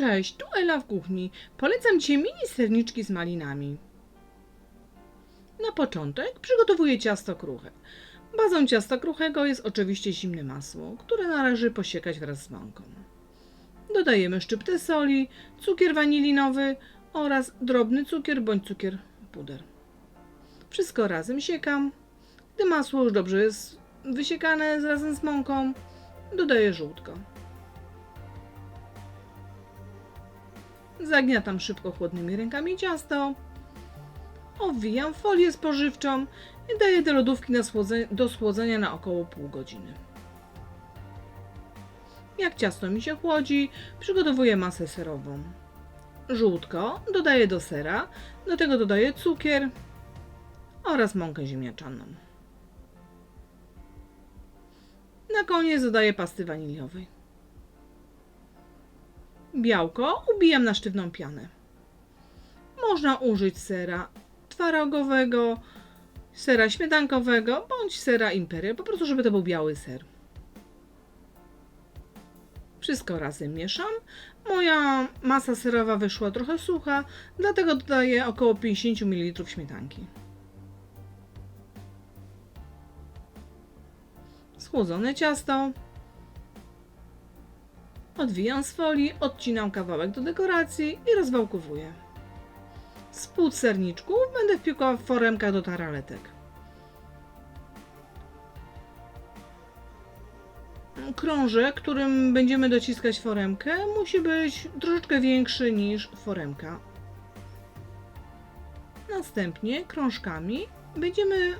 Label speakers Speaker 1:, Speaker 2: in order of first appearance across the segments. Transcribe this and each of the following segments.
Speaker 1: Cześć, tu Ela w kuchni. Polecam Ci mini serniczki z malinami. Na początek przygotowuję ciasto kruche. Bazą ciasta kruchego jest oczywiście zimne masło, które należy posiekać wraz z mąką. Dodajemy szczyptę soli, cukier wanilinowy oraz drobny cukier bądź cukier puder. Wszystko razem siekam. Gdy masło już dobrze jest wysiekane razem z mąką, dodaję żółtko. Zagniatam szybko chłodnymi rękami ciasto. Owijam folię spożywczą i daję do lodówki do schłodzenia na około pół godziny. Jak ciasto mi się chłodzi, przygotowuję masę serową. Żółtko dodaję do sera, do tego dodaję cukier oraz mąkę ziemniaczaną. Na koniec dodaję pasty waniliowej. Białko ubijam na sztywną pianę. Można użyć sera twarogowego, sera śmietankowego bądź sera imperia, po prostu żeby to był biały ser. Wszystko razem mieszam. Moja masa serowa wyszła trochę sucha, dlatego dodaję około 50 ml śmietanki. Schłodzone ciasto. Odwijam z folii, odcinam kawałek do dekoracji i rozwałkowuję. Spód serniczków będę wpiekła w do taraletek. Krążek, którym będziemy dociskać foremkę, musi być troszeczkę większy niż foremka. Następnie krążkami będziemy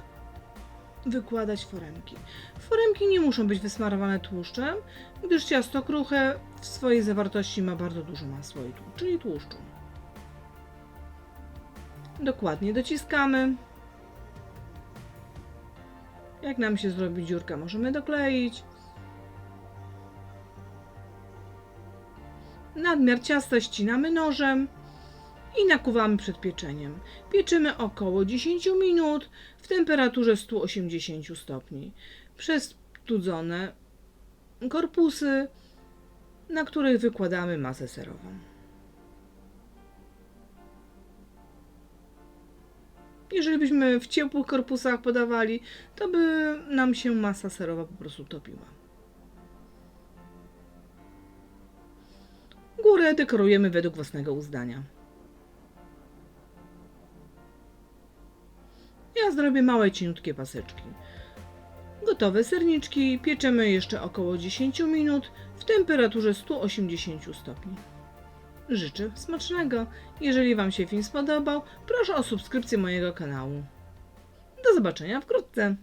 Speaker 1: wykładać foremki. Foremki nie muszą być wysmarowane tłuszczem, gdyż ciasto kruche w swojej zawartości ma bardzo dużo masła, i tłu- czyli tłuszczu. Dokładnie dociskamy. Jak nam się zrobi dziurka, możemy dokleić. Nadmiar ciasta ścinamy nożem i nakuwamy przed pieczeniem. Pieczymy około 10 minut w temperaturze 180 stopni. Przestudzone korpusy, na których wykładamy masę serową. Jeżeli byśmy w ciepłych korpusach podawali, to by nam się masa serowa po prostu topiła. Górę dekorujemy według własnego uznania. Ja zrobię małe, cieniutkie paseczki. Gotowe serniczki pieczemy jeszcze około 10 minut w temperaturze 180 stopni. Życzę smacznego. Jeżeli Wam się film spodobał, proszę o subskrypcję mojego kanału. Do zobaczenia wkrótce.